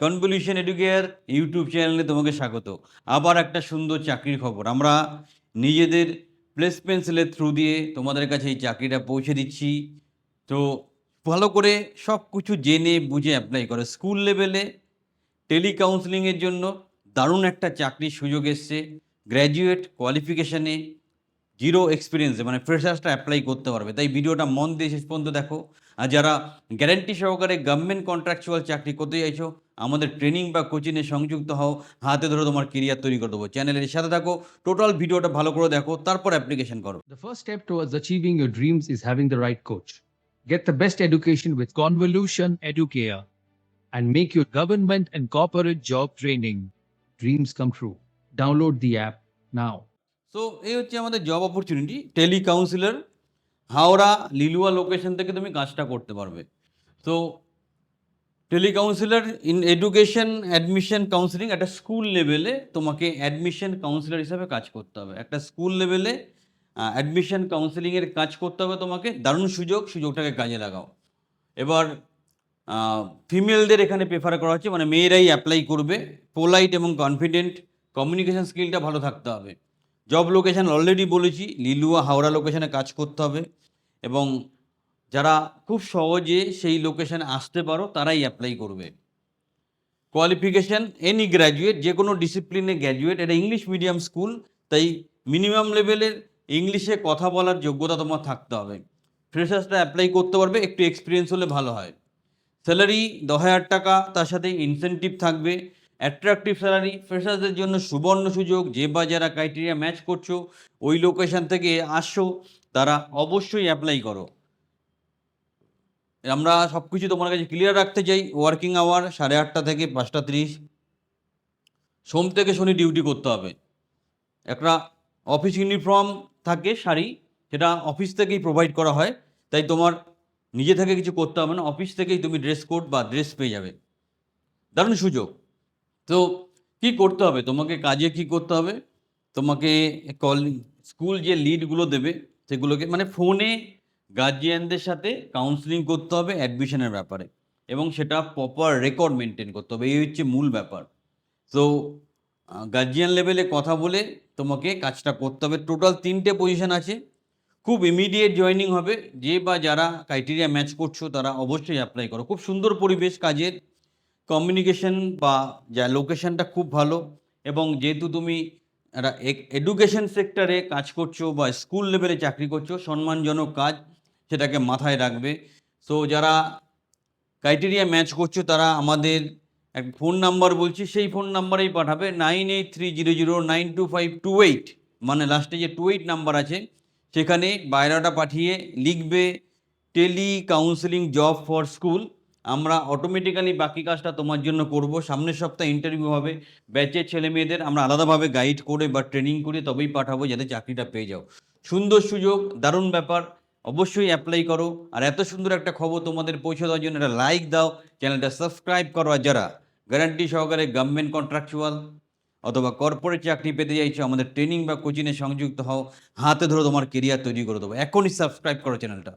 Convolution educare YouTube চ্যানেলে তোমাকে স্বাগত। আবার একটা সুন্দর চাকরির খবর। আমরা নিজেদের প্লেসমেন্ট সেলের থ্রু দিয়ে তোমাদের কাছে এই চাকরিটা পৌঁছে দিচ্ছি। তো ভালো করে সব কিছু জেনে বুঝে অ্যাপ্লাই করো। স্কুল লেভেলে টেলি কাউন্সিলিংয়ের জন্য দারুণ একটা চাকরির সুযোগ এসছে। গ্র্যাজুয়েট কোয়ালিফিকেশানে জিরো এক্সপিরিয়েন্সে মানে ফ্রেশার্সটা অ্যাপ্লাই করতে পারবে। তাই ভিডিওটা মন দিয়ে শেষ পর্যন্ত দেখো। আর যারা গ্যারেন্টি সহকারে গভর্নমেন্ট কন্ট্রাকচুয়াল চাকরি করতে চাইছো, আমাদের ট্রেনিং বা কোচিংয়ে সংযুক্ত হও, হাতে ধরে তোমার কেরিয়ার তৈরি করে দেবো। চ্যানেলের সাথে থাকো টোটাল ভিডিওটা ভালো করে দেখো, তারপর অ্যাপ্লিকেশন করো। The first step towards achieving your dreams is having the right coach get the best education with convolution Educare and make your government and corporate job training dreams come true download the app now so এই হচ্ছে আমাদের job opportunity tele counsellor Howrah, Liluah location থেকে তুমি কাজটা করতে পারবে। তো tele counsellor in education admission counselling একটা স্কুল লেভেলে তোমাকে অ্যাডমিশন কাউন্সিলর হিসাবে কাজ করতে হবে। একটা স্কুল লেভেলে অ্যাডমিশন কাউন্সিলিংয়ের কাজ করতে হবে তোমাকে। দারুণ সুযোগ, সুযোগটাকে কাজে লাগাও। এবার ফিমেলদের এখানে প্রেফার করা হচ্ছে মানে মেয়েরাই অ্যাপ্লাই করবে। পোলাইট এবং কনফিডেন্ট কমিউনিকেশন স্কিলটা ভালো থাকতে হবে। জব লোকেশন অলরেডি বলেছি লিলুয়া হাওড়া লোকেশনে কাজ করতে হবে এবং যারা খুব সহজে সেই লোকেশানে আসতে পারো, তারাই অ্যাপ্লাই করবে। কোয়ালিফিকেশান এনি গ্র্যাজুয়েট যে কোনো ডিসিপ্লিনে গ্র্যাজুয়েট এটা ইংলিশ মিডিয়াম স্কুল তাই মিনিমাম লেভেলের ইংলিশে কথা বলার যোগ্যতা তোমার থাকতে হবে। ফ্রেশার্সটা অ্যাপ্লাই করতে পারবে, একটু এক্সপিরিয়েন্স হলে ভালো হয়। স্যালারি দশ হাজার টাকা, তার সাথে ইনসেনটিভ থাকবে। অ্যাট্রাকটিভ স্যালারি ফ্রেশার্সদের জন্য সুবর্ণ সুযোগ, যে বা যারা ক্রাইটেরিয়া ম্যাচ করছ, ওই লোকেশন থেকে আসছো তারা অবশ্যই অ্যাপ্লাই করো। আমরা সব কিছু তোমার কাছে ক্লিয়ার রাখতে চাই ওয়ার্কিং আওয়ার সাড়ে আটটা থেকে পাঁচটা তিরিশ। সোম থেকে শনি ডিউটি করতে হবে। একটা অফিস ইউনিফর্ম থাকে শাড়ি, সেটা অফিস থেকেই প্রোভাইড করা হয়। তাই তোমার নিজে থেকে কিছু করতে হবে না অফিস থেকেই তুমি ড্রেস কোড বা ড্রেস পেয়ে যাবে। দারুণ সুযোগ। তো কি করতে হবে? তোমাকে কাজে কি করতে হবে? তোমাকে কল, স্কুল যে লিডগুলো দেবে, সেগুলোকে মানে ফোনে গার্জিয়ানদের সাথে কাউন্সিলিং করতে হবে অ্যাডমিশনের ব্যাপারে। এবং সেটা প্রপার রেকর্ড মেনটেন করতে হবে। এই হচ্ছে মূল ব্যাপার। তো গার্জিয়ান লেভেলে কথা বলে তোমাকে কাজটা করতে হবে। টোটাল তিনটে পজিশন আছে। খুব ইমিডিয়েট জয়েনিং হবে। যে বা যারা ক্রাইটেরিয়া ম্যাচ করছ, তারা অবশ্যই অ্যাপ্লাই করো। খুব সুন্দর পরিবেশ কাজের। কমিউনিকেশন বা যা লোকেশনটা খুব ভালো এবং যেহেতু তুমি একটা এডুকেশন সেক্টরে কাজ করছ বা স্কুল লেভেলে চাকরি করছ, সম্মানজনক কাজ সেটাকে মাথায় রাখবে। সো যারা ক্রাইটেরিয়া ম্যাচ করছ, তারা আমাদের এক ফোন নাম্বার বলছি, সেই ফোন নাম্বারেই পাঠাবে nine eight three zero zero nine two five two eight. মানে লাস্টে যে টু এইট নাম্বার আছে, সেখানে বায়রাটা পাঠিয়ে লিখবে tele counselling job for school. আমরা অটোমেটিক্যালি বাকি কাজটা তোমার জন্য করব। সামনের সপ্তাহে ইন্টারভিউ হবে। ব্যাচের ছেলে মেয়েদের আমরা আলাদাভাবে গাইড করে বা ট্রেনিং করে তবেই পাঠাবো যাতে চাকরিটা পেয়ে যাও। সুন্দর সুযোগ, দারুণ ব্যাপার, অবশ্যই অ্যাপ্লাই করো। আর এত সুন্দর একটা খবর তোমাদের পৌঁছে দেওয়ার জন্য একটা লাইক দাও। চ্যানেলটা সাবস্ক্রাইব করো। আর যারা গ্যারান্টি সহকারে গভর্নমেন্ট কন্ট্রাকচুয়াল অথবা কর্পোরেট চাকরি পেতে চাইছো, আমাদের ট্রেনিং বা কোচিংয়ে সংযুক্ত হও। হাতে ধরে তোমার কেরিয়ার তৈরি করে দেবো। এখনই সাবস্ক্রাইব করো চ্যানেলটা।